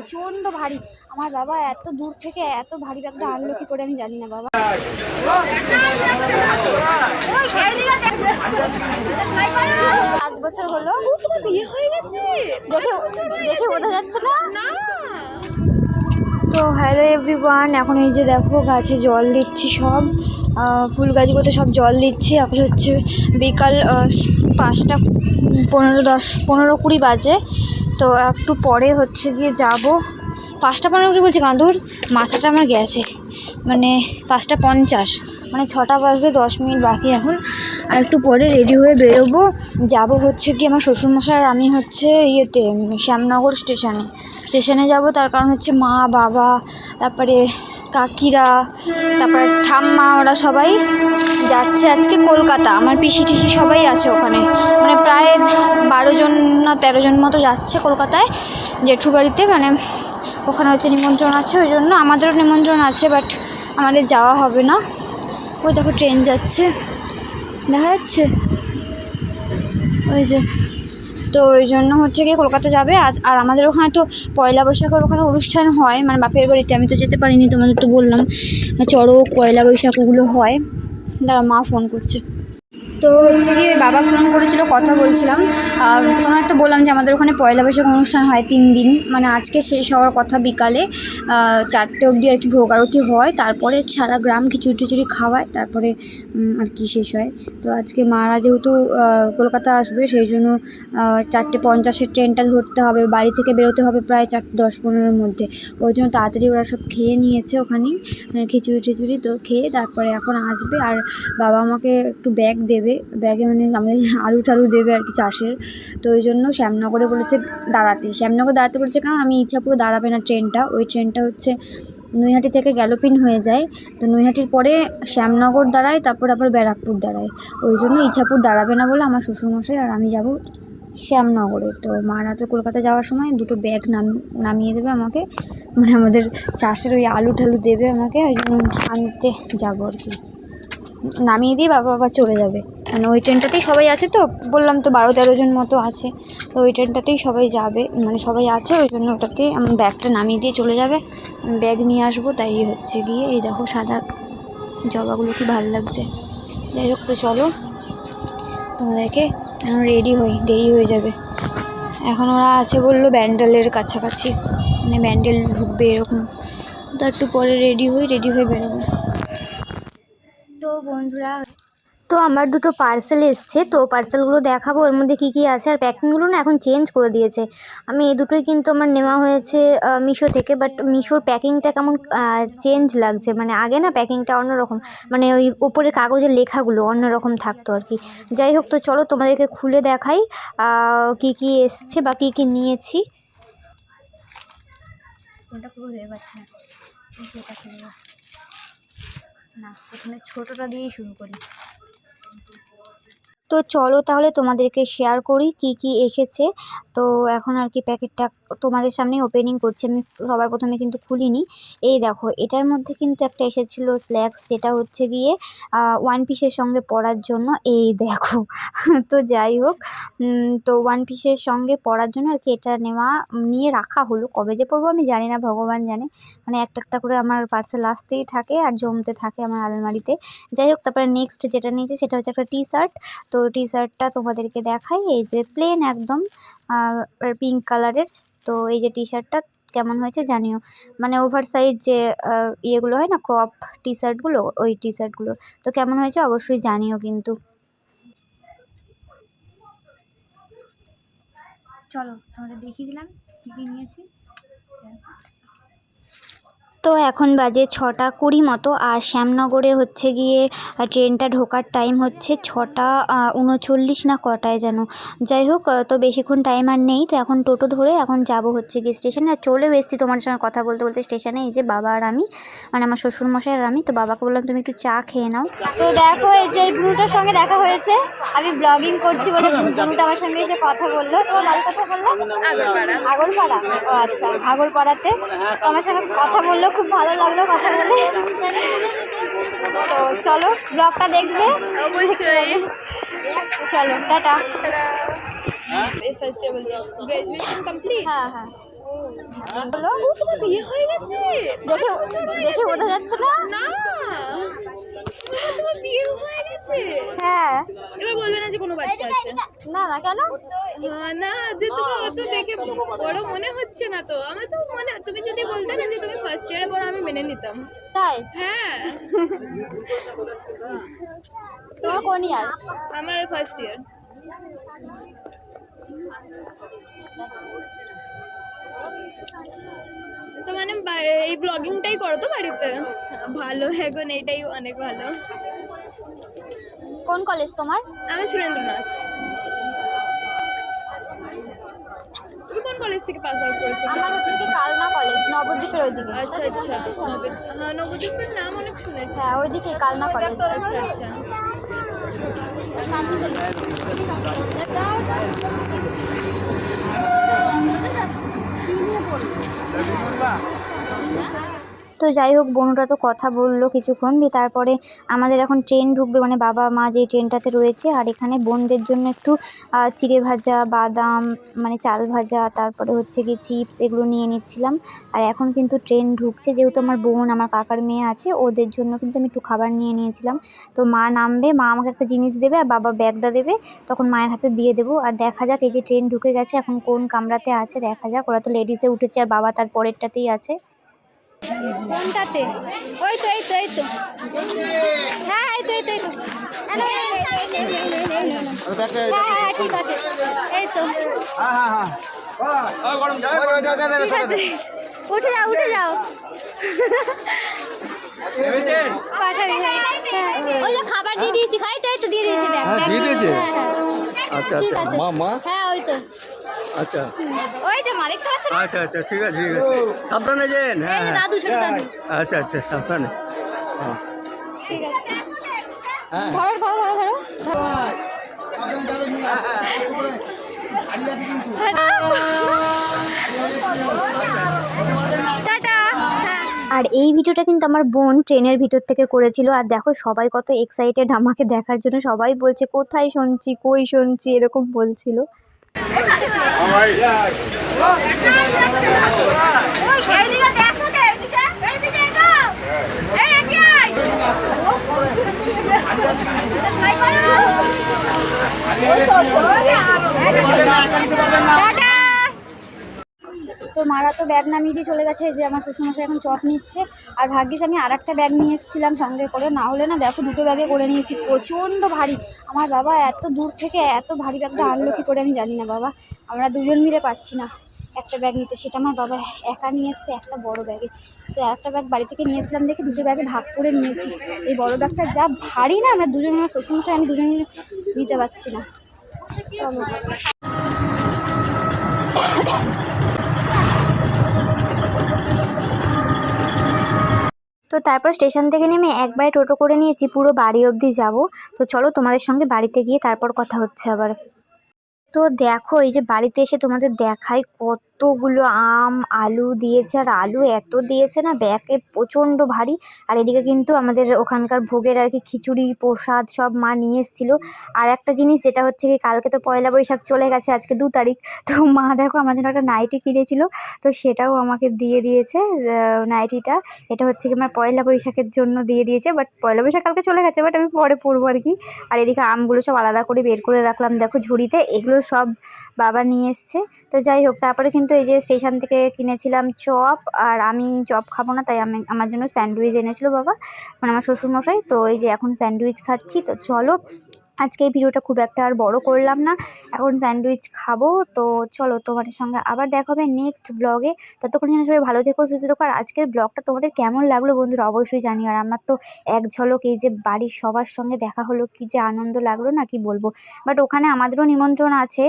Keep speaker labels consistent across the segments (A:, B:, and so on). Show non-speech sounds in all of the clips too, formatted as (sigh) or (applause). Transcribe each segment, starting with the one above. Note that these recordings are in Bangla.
A: প্রচণ্ড ভারী। আমার বাবা এত দূর থেকে এত ভারী ব্যাগটা আনলো কি করে আমি জানি না বাবা। পাঁচ বছর হলো তোমার বিয়ে হয়ে গেছে? দেখে দেখে বোঝা যাচ্ছে না? তো হ্যালো এভরিওয়ান এখন এই যে দেখো গাছে জল দিচ্ছি সব ফুল গাছগুলোতে সব জল দিচ্ছি। এখন হচ্ছে বিকাল পাঁচটা পনেরো দশ পনেরো কুড়ি বাজে। তো একটু পরে হচ্ছে গিয়ে যাব। পাঁচটা পনেরো কুড়ি বলছি, কাঁদুর। মাথাটা আমার গেছে। মানে পাঁচটা পঞ্চাশ। মানে ছটা বাজতে দশ মিনিট বাকি এখন। আর একটু পরে রেডি হয়ে বেরোবো। যাব হচ্ছে কি আমার শ্বশুরমশাই আর আমি হচ্ছে ইয়েতে শ্যামনগর স্টেশনে। স্টেশনে যাব তার কারণ হচ্ছে মা, বাবা, তারপরে কাকিরা, তারপরে ঠাম্মা, ওরা সবাই যাচ্ছে আজকে কলকাতা। আমার পিসি টিসি সবাই আছে ওখানে। মানে প্রায় বারো জন না তেরো জন মতো যাচ্ছে কলকাতায় জেঠু বাড়িতে মানে ওখানে হচ্ছে নিমন্ত্রণ আছে, ওই জন্য আমাদেরও নিমন্ত্রণ আছে বাট আমাদের যাওয়া হবে না। ওই দেখো ট্রেন যাচ্ছে। দেখা যাচ্ছে? ওই যে, তো ওই জন্য হচ্ছে গিয়ে কলকাতা যাবে। আজ আর আমাদের ওখানে তো পয়লা বৈশাখের ওখানে অনুষ্ঠান হয় মানে বাপের বাড়িতে, আমি তো যেতে পারিনি, তোমাদের তো বললাম। চড়ক পয়লা বৈশাখ ওগুলো হয়। দাঁড়া মা ফোন করছে। তো হচ্ছে কি বাবা ফোন করেছিল, কথা বলছিলাম। আর তোমাদের তো বললাম যে আমাদের ওখানে পয়লা বৈশাখ অনুষ্ঠান হয় তিন দিন। মানে আজকে শেষ হওয়ার কথা বিকালে চারটে অবধি আর কি ভোগ আরতি হয়। তারপরে সারা গ্রাম খিচুড়ি টিচুড়ি খাওয়ায়, তারপরে আর কি শেষ হয়। তো আজকে মারা যেহেতু কলকাতা আসবে, সেই জন্য চারটে পঞ্চাশের ট্রেনটা ধরতে হবে। বাড়ি থেকে বেরোতে হবে প্রায় চারটে দশ, পনেরোর মধ্যে। ওই জন্য তাড়াতাড়ি ওরা সব খেয়ে নিয়েছে ওখানেই খিচুড়ি টিচুড়ি তো খেয়ে তারপরে এখন আসবে। আর বাবা আমাকে একটু ব্যাগ দেবে। ব্যাগে মানে আমাদের আলু টালু দেবে আর কি চাষের। তো ওই জন্য শ্যামনগরে বলেছে দাঁড়াতে। শ্যামনগর দাঁড়াতে বলেছে কারণ আমি ইচ্ছাপুরে দাঁড়াবে না ট্রেনটা। ওই ট্রেনটা হচ্ছে নৈহাটি থেকে গ্যালোপিন হয়ে যায়। তো নৈহাটির পরে শ্যামনগর দাঁড়ায়, তারপর আবার ব্যারাকপুর দাঁড়ায়। ওই জন্য ইচ্ছাপুর দাঁড়াবে না বলে আমার শ্বশুরমশাই আর আমি যাব শ্যামনগরে। তো মারা তো কলকাতা যাওয়ার সময় দুটো ব্যাগ নাম, নামিয়ে দেবে আমাকে। মানে আমাদের চাষের ওই আলু ঠালু দেবে আমাকে। ওই জন্য আনতে যাব আর কি। নামিয়ে দিয়ে বাবা বাবা চলে যাবে। মানে ওই ট্রেনটাতেই সবাই আছে তো? বললাম তো বারো তেরো জন মতো আছে। তো ওই ট্রেনটাতেই সবাই যাবে। মানে সবাই আছে, ওই জন্য ওটাতে আমার ব্যাগটা নামিয়ে দিয়ে চলে যাবে। ব্যাগ নিয়ে আসব, তাই হচ্ছে গিয়ে এই দেখো সাদা জবাগুলো কি ভালো লাগছে। যাই হোক তো চলো, তোমাদেরকে এখন রেডি হই, দেরি হয়ে যাবে। এখন ওরা আছে বলল ব্যান্ডেলের কাছাকাছি। মানে ব্যান্ডেল ঢুকবে এরকম। তো একটু পরে রেডি হই রেডি হয়ে বেরোবো। বন্ধুরা। তো আমার দুটো পার্সেল এসছে, তো পার্সেলগুলো দেখাবো, ওর মধ্যে কী কী আছে। আর প্যাকিংগুলো না এখন চেঞ্জ করে দিয়েছে। আমি এই দুটোই কিন্তু আমার নেওয়া হয়েছে মিশো থেকে বাট মিশোর প্যাকিংটা কেমন চেঞ্জ লাগছে। মানে আগে না প্যাকিংটা অন্যরকম মানে ওই উপরের কাগজের লেখাগুলো অন্যরকম থাকতো আর কি। যাই হোক, তো চলো তোমাদেরকে খুলে দেখাই কী কী এসছে বা কী কী নিয়েছি। কোনটা পুরো হয়ে না। না, প্রথমে ছোটোটা দিয়েই শুরু করি। তো চলো তাহলে তোমাদেরকে শেয়ার করি কি কি এসেছে। তো এখন আর কি প্যাকেটটা তোমাদের সামনে ওপেনিং করছি। আমি সবার প্রথমে কিন্তু খুলিনি। এই দেখো, এটার মধ্যে কিন্তু একটা এসেছিল স্ল্যাক্স যেটা হচ্ছে গিয়ে ওয়ান পিসের সঙ্গে পরার জন্য। এই দেখো, (laughs) তো যাই হোক তো ওয়ান পিসের সঙ্গে পরার জন্য আর কি এটা নেওয়া, নিয়ে রাখা হলো। কবে যে পরবো আমি জানি না, ভগবান জানে। মানে একটা একটা করে আমার পার্সেল আসতেই থাকে আর জমতে থাকে আমার আলমারিতে। যাই হোক, তারপরে নেক্সট যেটা নিয়েছি সেটা হচ্ছে একটা টি শার্ট তো টি শার্টটা তোমাদেরকে দেখাই। এই যে প্লেন একদম পিঙ্ক কালারের তো এই যে টি শার্টটা কেমন হয়েছে জানিও। মানে ওভার সাইজ যে ইয়েগুলো হয় না ক্রপ টি শার্টগুলো ওই টি শার্টগুলো তো কেমন হয়েছে অবশ্যই জানিও কিন্তু। চলো, তোমাদের দেখিয়ে দিলাম, কী কী নিয়েছি। তো এখন বাজে ছটা কুড়ি মতো আর শ্যামনগরে হচ্ছে গিয়ে ট্রেনটা ঢোকার টাইম হচ্ছে ছটা উনচল্লিশ না কটায় যেন। যাই হোক তো বেশিক্ষণ টাইম আর নেই তো এখন টোটো ধরে এখন যাব হচ্ছে গিয়ে স্টেশনে আর চলেও এসেছি তোমার সঙ্গে কথা বলতে বলতে স্টেশনে এই যে বাবা আর আমি মানে আমার শ্বশুরমশাই আর আমি তো বাবাকে বললাম তুমি একটু চা খেয়ে নাও। তো দেখো এই যে এই ব্লুটার সঙ্গে দেখা হয়েছে। আমি ব্লগিং করছি বলে ব্লুটা আমার সঙ্গে এসে কথা বলল। তোমার বাড়ি কথা বলল? আগরপাড়া। ও আচ্ছা আগরপাড়াতে। তো আমার সঙ্গে কথা বলল খুব ভালো লাগল কথা বলে। তো চলো ব্লগটা দেখবে।
B: অবশ্যই।
A: চলো টাটা।
B: বলছি গ্রাজুয়েশন কমপ্লিট
A: হ্যাঁ হ্যাঁ। বলো
B: ও তোমার বিয়ে হয়ে গেছে?
A: দেখে দেখে বোঝা যাচ্ছে না।
B: না। তোমার বিয়ে হয়ে গেছে?
A: হ্যাঁ।
B: এবার বলবে না যে কোনো বাচ্চা আছে।
A: না না কেন?
B: না যে তোমার অত দেখে বড় মনে হচ্ছে না তো। আমার তো মনে তুমি যদি বলতে না যে তুমি ফার্স্ট ইয়ারে পড়ো আমি মেনে নিতাম।
A: তাই?
B: হ্যাঁ।
A: তোমার কোন ইয়ার
B: আমার ফার্স্ট ইয়ার তো মানে এই ব্লগিংটাই করো তো বাড়িতে? ভালো এখন এটাই অনেক ভালো।
A: কোন কলেজ তোমার?
B: আমি সুরেন্দ্রনাথ। তুমি কোন কলেজ থেকে পাস আউট করেছ?
A: আমার হচ্ছে কি কালনা কলেজ নবদ্বীপের ওইদিকে।
B: আচ্ছা আচ্ছা নবদ্বীপ হ্যাঁ নবদ্বীপের নাম অনেক শুনেছি।
A: হ্যাঁ ওইদিকে কালনা কলেজ
B: আচ্ছা আচ্ছা।
A: vamos lá তো যাই হোক, বোনটা তো কথা বলল কিছুক্ষণ দিয়ে তারপরে আমাদের এখন ট্রেন ঢুকবে। মানে বাবা, মা যে ট্রেনটাতে রয়েছে আর এখানে বোনদের জন্য একটু চিড়ে ভাজা, বাদাম মানে চাল ভাজা, তারপরে হচ্ছে কি চিপস এগুলো নিয়ে নিচ্ছিলাম। আর এখন কিন্তু ট্রেন ঢুকছে। যেহেতু আমার বোন, আমার কাকার মেয়ে আছে, ওদের জন্য কিন্তু আমি একটু খাবার নিয়ে নিয়েছিলাম। তো মা নামবে, মা আমাকে একটা জিনিস দেবে আর বাবা ব্যাগটা দেবে, তখন মায়ের হাতে দিয়ে দেবো। আর দেখা যাক এই যে ট্রেন ঢুকে গেছে, এখন কোন কামরাতে আছে, দেখা যাক। ওরা তো লেডিসে উঠেছে আর বাবা তার পরেরটাতেই আছে। কোনটাতে? ওই তো এই তো এই তো। হ্যাঁ এই তো এই তো এই তো। হ্যাঁ ঠিক আছে উঠে যাও উঠে যাও। হ্যাঁ, হ্যাঁ। ওই যে খাবার দিয়ে দিয়েছি খাই তো তো দিয়ে দিয়েছি ব্যাগ
C: হ্যাঁ
A: হ্যাঁ, হ্যাঁ। ঠিক আছে।
C: মা মা?
A: হ্যাঁ ওই তো।
C: আচ্ছা।
A: ওই যে মা দেখতে পাচ্ছ
C: আচ্ছা আচ্ছা ঠিক আছে ঠিক আছে। সাবধানে যেন হ্যাঁ হ্যাঁ।
A: দাদু ছোট দাদু।
C: আচ্ছা আচ্ছা সাবধানে। হ্যাঁ।
A: ঠিক আছে
C: হ্যাঁ।
A: ধরো ধরো ধরো ধরো। আর এই ভিডিওটা কিন্তু আমার বোন ট্রেনের ভিতর থেকে করেছিল। আর দেখো সবাই কত এক্সাইটেড আমাকে দেখার জন্য। সবাই বলছে কোথায় শুনছি কই শুনছি এরকম বলছিল। All right. Yeah. তো ব্যাগ নামিয়ে দিয়ে চলে গেছে যে আমার শ্বশুরমশাই এখন চপ নিচ্ছে। আর ভাগ্যিস আমি আর একটা ব্যাগ নিয়ে এসেছিলাম সঙ্গে করে। না হলে না দেখো দুটো ব্যাগে করে নিয়েছি, প্রচণ্ড ভারী। আমার বাবা এত দূর থেকে এত ভারী ব্যাগটা আনলো, কী করে আমি জানি না বাবা। আমরা দুজন মিলে পাচ্ছি না একটা ব্যাগ নিতে। সেটা আমার বাবা একা নিয়ে এসছে একটা বড় ব্যাগে তো একটা ব্যাগ বাড়ি থেকে নিয়েছিলাম দেখে দুটো ব্যাগে ভাগ করে নিয়েছি। এই বড় ব্যাগটা যা ভারী না, আমরা দুজন, আমার শ্বশুরমশাই, আমি দুজন মিলে নিতে পারছি না। চলো। তারপর স্টেশন থেকে নেমে একবারে টোটো করে নিয়েছি, পুরো বাড়ি অবধি যাব। তো চলো তোমাদের সঙ্গে বাড়িতে গিয়ে তারপর কথা হচ্ছে আবার। তো দেখো, এই যে বাড়িতে এসে তোমাদের দেখাই কতগুলো আম, আলু দিয়েছে, আর আলু এত দিয়েছে না ব্যাগে প্রচণ্ড ভারী। আর এদিকে কিন্তু আমাদের ওখানকার ভোগের আর কি খিচুড়ি, প্রসাদ সব মা নিয়ে এসেছিল। আর একটা জিনিস যেটা হচ্ছে কি, কালকে তো পয়লা বৈশাখ চলে গেছে, আজকে দু তারিখ। তো মা দেখো আমার জন্য একটা নাইটি কিনেছিল, তো সেটাও আমাকে দিয়ে দিয়েছে নাইটিটা। এটা হচ্ছে কি আমার পয়লা বৈশাখের জন্য দিয়ে দিয়েছে বাট পয়লা বৈশাখ কালকে চলে গেছে বাট আমি পরে পরবো আর কি। আর এদিকে আমগুলো সব আলাদা করে বের করে রাখলাম, দেখো ঝুড়িতে, এগুলো সব বাবা নিয়ে এসছে। তো যাই হোক, তারপরে কিন্তু এই যে স্টেশন থেকে কিনেছিলাম চপ, আর আমি চপ খাব না, তাই আমি আমার জন্য স্যান্ডউইচ এনেছিল বাবা মানে আমার শ্বশুরমশাই, তো এই যে এখন স্যান্ডউইচ খাচ্ছি, তো চলো আজকে এই ভিডিওটা খুব একটা আর বড় করলাম না। এখন স্যান্ডউইচ খাব। তো চলো তোমাদের সঙ্গে আবার দেখা হবে নেক্সট ব্লগে ততক্ষণ যেন সবাই ভালো থেকো, সুস্থ থেকো। আর আজকের ব্লগটা তোমাদের কেমন লাগল বন্ধুরা অবশ্যই জানি আর আমার তো এক ঝলক এই যে বাড়ির সবার সঙ্গে দেখা হলো, কি যে আনন্দ লাগল না, কি বলব। বাট ওখানে আমাদেরও নিমন্ত্রণ আছে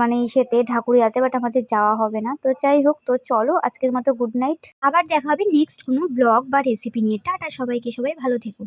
A: মানে ইসেতে, ঢাকুরিয়াতে বাট আমাদের যাওয়া হবে না। তো যাই হোক, তো চলো আজকের মতো গুড নাইট আবার দেখা হবে নেক্সট কোনো ব্লগ বা রেসিপি নিয়ে। টাটা সবাইকে, সবাই ভালো থেকো।